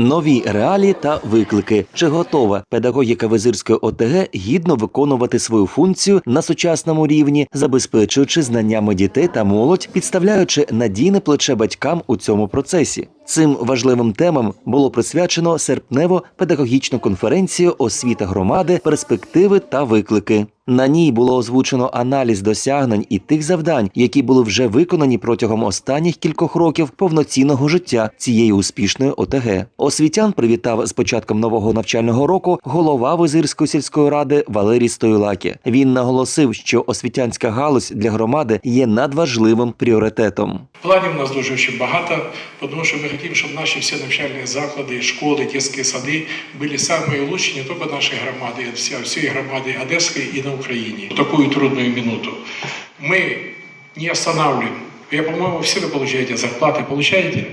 Нові реалії та виклики. Чи готова педагогіка Визирської ОТГ гідно виконувати свою функцію на сучасному рівні, забезпечуючи знаннями дітей та молодь, підставляючи надійне плече батькам у цьому процесі? Цим важливим темам було присвячено серпнево педагогічну конференцію освіта громади, перспективи та виклики. На ній було озвучено аналіз досягнень і тих завдань, які були вже виконані протягом останніх кількох років повноцінного життя цієї успішної ОТГ. Освітян привітав з початком нового навчального року голова Визирської сільської ради Валерій Стоюлакі. Він наголосив, що освітянська галузь для громади є надважливим пріоритетом. Планів у нас дуже ще багато, тому що ми хочемо, щоб наші всі навчальні заклади, школи, дитячі сади були лучші не тільки нашої громади, а всієї громади Одеської і на Україні. В таку трудную минуту. Мы не останавливаем. Я, по-моему, все вы получаете зарплаты. Получаете?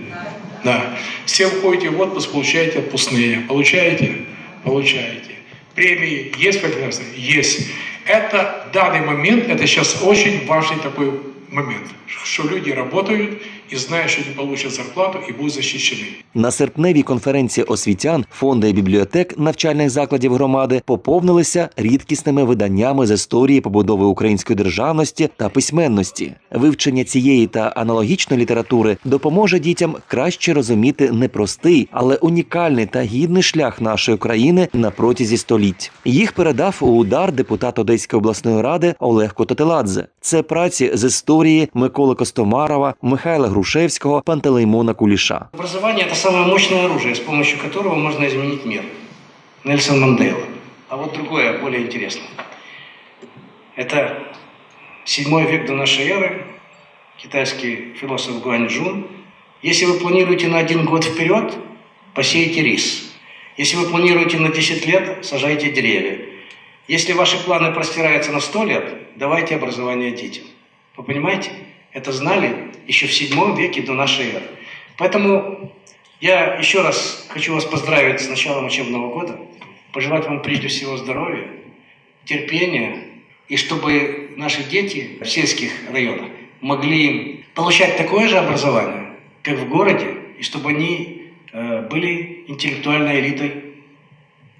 Да. Все уходите в отпуск, получаете отпускные. Получаете? Получаете. Премии есть прекрасные? Есть. Это данный момент, это сейчас очень важный такой момент, что люди работают и знают, что они получат зарплату и будут защищены. На серпневій конференції освітян фонди бібліотек навчальних закладів громади поповнилися рідкісними виданнями з історії побудови української державності та письменності. Вивчення цієї та аналогічної літератури допоможе дітям краще розуміти непростий, але унікальний та гідний шлях нашої країни на протязі століть. Їх передав у удар депутат Одеської обласної ради Олег Кототеладзе. Це праці з історії Миколи Костомарова, Михайла Грушевського, Пантелеймона Куліша. Образование – это самое мощное оружие, с помощью которого можно изменить мир. Нельсон Мандела. А вот другое, более интересное. Это 7 век до нашей эры, китайский философ Гуанчжун. Если вы планируете на один год вперед, посеете рис. Если вы планируете на 10 лет, сажайте деревья. Если ваши планы простираются на 100 лет, давайте образование детям. Вы понимаете? Это знали еще в 7 веке до нашей эры. Поэтому я еще раз хочу вас поздравить с началом учебного года, пожелать вам прежде всего здоровья, терпения, и чтобы наши дети в сельских районах могли получать такое же образование, как в городе, и чтобы они э, были интеллектуальной элитой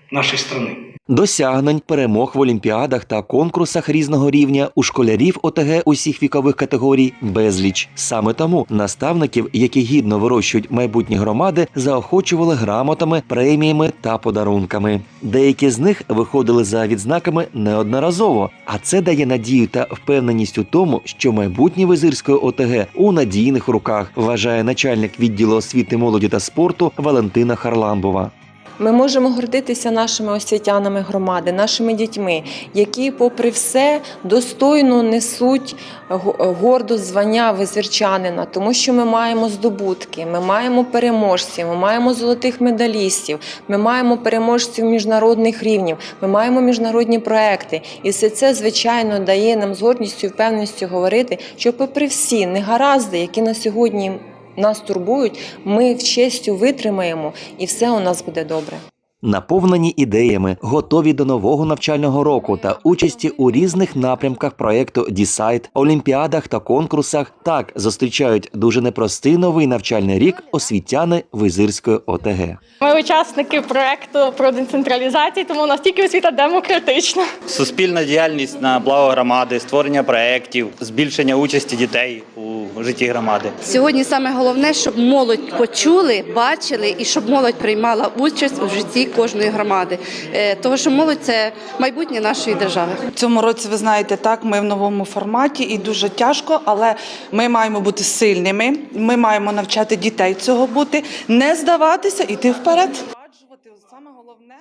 нашей страны. Досягнень, перемог в олімпіадах та конкурсах різного рівня у школярів ОТГ усіх вікових категорій безліч. Саме тому наставників, які гідно вирощують майбутні громади, заохочували грамотами, преміями та подарунками. Деякі з них виходили за відзнаками неодноразово, а це дає надію та впевненість у тому, що майбутнє визирської ОТГ у надійних руках, вважає начальник відділу освіти, молоді та спорту Валентина Харламбова. Ми можемо гордитися нашими освітянами громади, нашими дітьми, які, попри все, достойно несуть го- гордо звання визирчанина, тому що ми маємо здобутки, ми маємо переможців, ми маємо золотих медалістів, ми маємо переможців міжнародних рівнів, ми маємо міжнародні проекти. І все це, звичайно, дає нам з гордістю і впевненістю говорити, що, попри всі негаразди, які на сьогодні нас турбують, ми в честю витримаємо, і все у нас буде добре. Наповнені ідеями, готові до нового навчального року та участі у різних напрямках проєкту Дісайт, олімпіадах та конкурсах. Так зустрічають дуже непростий новий навчальний рік освітяни Визирської ОТГ. Ми учасники проекту про децентралізацію, тому у нас тільки освіта демократична. Суспільна діяльність на благо громади, створення проєктів, збільшення участі дітей у житті громади. Сьогодні саме головне, щоб молодь почули, бачили і щоб молодь приймала участь у житті кожної громади. Е, Тому що молодь це майбутнє нашої держави. В цьому році, ви знаєте, так, ми в новому форматі і дуже тяжко, але ми маємо бути сильними. Ми маємо навчати дітей цього бути, не здаватися, іти вперед. Саме головне.